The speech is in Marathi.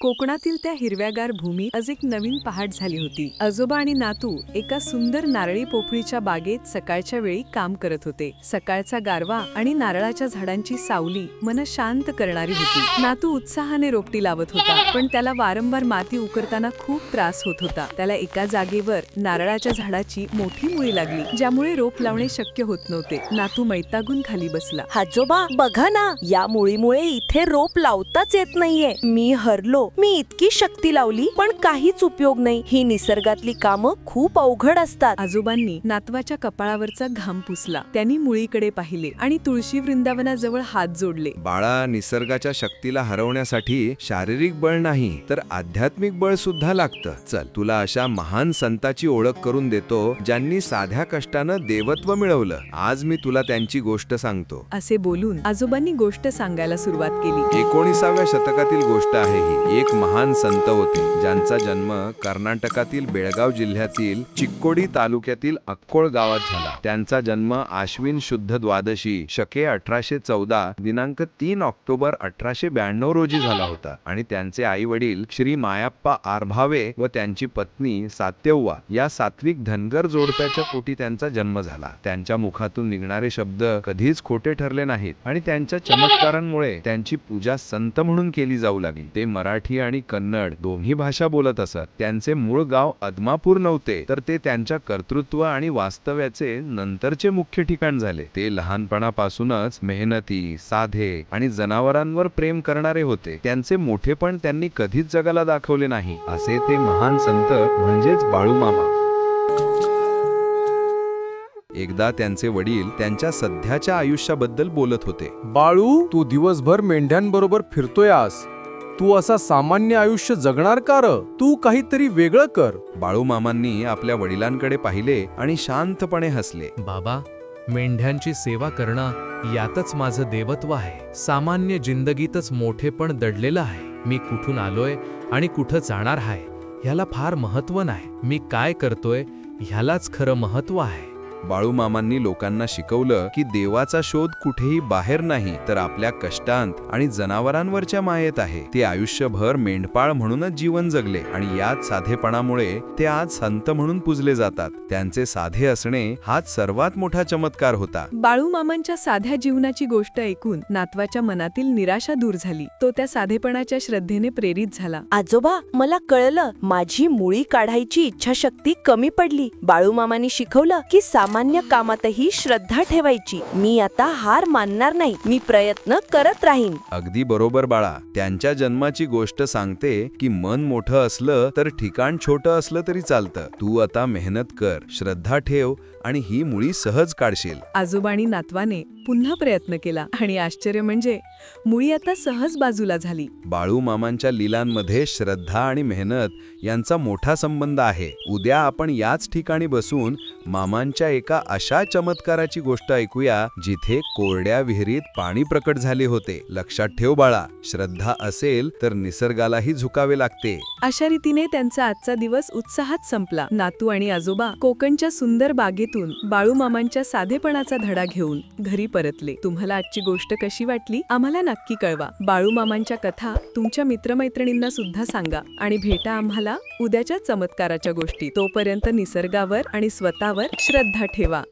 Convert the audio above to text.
कोकणातील त्या हिरव्यागार भूमी आज एक नवीन पहाट झाली होती. आजोबा आणि नातू एका सुंदर नारळी पोफळीच्या बागेत सकाळच्या वेळी काम करत होते. सकाळचा गारवा आणि नारळाच्या झाडांची सावली मन शांत करणारी होती. नातू उत्साहाने रोपटी लावत होता पण त्याला वारंवार माती उकरताना खूप त्रास होत होता. त्याला एका जागेवर नारळाच्या झाडाची मोठी मुळी लागली ज्यामुळे रोप लावणे शक्य होत नव्हते. नातू मैतागून खाली बसला. आजोबा बघा ना या मुळीमुळे इथे रोप लावताच येत नाहीये. मी हरलो मी इतकी शक्ती लावली पण काहीच उपयोग नाही. ही निसर्गातली कामं खूप अवघड असतात. आजोबांनी नातवाच्या कपाळावरचा घाम पुसला. त्यांनी मुळीकडे पाहिले आणि तुळशी वृंदावनाजवळ हात जोडले. बाळा निसर्गाच्या शक्तीला हरवण्यासाठी शारीरिक बळ नाही तर आध्यात्मिक बळ सुद्धा लागतं. चल तुला अशा महान संताची ओळख करून देतो ज्यांनी साध्या कष्टानं देवत्व मिळवलं. आज मी तुला त्यांची गोष्ट सांगतो. असे बोलून आजोबांनी गोष्ट सांगायला सुरुवात केली. एकोणीसाव्या शतकातील गोष्ट आहे ही. एक महान संत होते ज्यांचा जन्म कर्नाटकातील बेळगाव जिल्ह्यातील चिक्कोडी तालुक्यातील अक्कोळ गावात झाला. त्यांचा जन्म आश्विन शुद्ध द्वादशी शके अठराशे चौदा दिनांक तीन ऑक्टोबर अठराशे ब्याण्णव रोजी झाला होता. आणि त्यांचे आई वडील श्री मायाप्पा आरभावे व त्यांची पत्नी सात्यव्वा या सात्विक धनगर जोडप्याच्या पोटी त्यांचा जन्म झाला. त्यांच्या मुखातून निघणारे शब्द कधीच खोटे ठरले नाहीत आणि त्यांच्या चमत्कारांमुळे त्यांची पूजा संत म्हणून केली जाऊ लागली. ते मराठी आणि कन्नड दोन्ही भाषा बोलत असत. त्यांचे मूळ गाव अदमापूर नव्हते तर ते त्यांच्या कर्तृत्व आणि वास्तव्याचे नंतरचे मुख्य ठिकाण झाले. ते लहानपणापासूनच मेहनती साधे आणि जनावरांवर प्रेम करणारे होते. त्यांचे मोठेपण त्यांनी कधीच जगाला दाखवले नाही. असे ते महान संत म्हणजेच बाळूमामा. एकदा त्यांचे वडील त्यांच्या सध्याच्या आयुष्याबद्दल बोलत होते. बाळू तू दिवसभर मेंढ्यांबरोबर फिरतोय आस तू असा सामान्य आयुष्य जगणार का र? तू काहीतरी वेगळं कर. बाळूमामांनी आपल्या वडिलांकडे पाहिले आणि शांतपणे हसले. बाबा मेंढ्यांची सेवा करणं यातच माझं देवत्व आहे. सामान्य जिंदगीतच मोठेपण दडलेलं आहे. मी कुठून आलोय आणि कुठं जाणार आहे ह्याला फार महत्त्व नाही. मी काय करतोय ह्यालाच खरं महत्त्व आहे. बाळूमामांनी लोकांना शिकवलं की देवाचा शोध कुठेही बाहेर नाही तर आपल्या कष्टांत आणि जनावरांवरच्या मायेत आहे. ते आयुष्यभर मेंढपाळ म्हणूनच जीवन जगले आणि याच साधेपणामुळे ते आज संत म्हणून पूजले जातात. त्यांचे साधे असणे हाच सर्वात मोठा चमत्कार होता. बाळूमामांच्या साध्या जीवनाची गोष्ट ऐकून नातवाच्या मनातील निराशा दूर झाली. तो त्या साधेपणाच्या श्रद्धेने प्रेरित झाला. आजोबा मला कळलं माझी मुळी काढायची इच्छाशक्ती कमी पडली. बाळूमामांनी शिकवलं की सामान्य कामातही श्रद्धा ठेवायची. मी आता हार मानणार नाही. मी प्रयत्न करत राहीन. अगदी बरोबर बाळा. त्यांच्या जन्माची गोष्ट सांगते की मन मोठं असलं तर ठिकाण छोटं असलं तरी चालतं. तू आता मेहनत कर श्रद्धा ठेव आणि ही मुळी सहज काढशील. आजोबा आणि नातवाने पुन्हा प्रयत्न केला आणि आश्चर्य म्हणजे मुळी आता सहज बाजूला झाली. बाळू मामांच्या लीलांमध्ये श्रद्धा आणि मेहनत यांचा मोठा संबंध आहे. उद्या आपण याच ठिकाणी बसून मामांच्या एका अशा चमत्काराची गोष्ट ऐकूया जिथे कोरड्या विहिरीत पाणी प्रकट झाले होते. लक्षात ठेव बाळा श्रद्धा असेल तर निसर्गालाही झुकावे लागते. अशा रीतीने त्यांचा आजचा दिवस उत्साहात संपला. नातू आणि आजोबा कोकणच्या सुंदर बागेतून बाळूमामांच्या साधेपणाचा धडा घेऊन घरी परतले. तुम्हाला आजची गोष्ट कशी वाटली आम्हाला नक्की कळवा. बाळूमामांच्या कथा तुमच्या मित्रमैत्रिणींना सुद्धा सांगा आणि भेटा आम्हाला उद्याच्या चमत्काराच्या गोष्टी. तोपर्यंत निसर्गावर आणि स्वतःवर श्रद्धा ठेवा.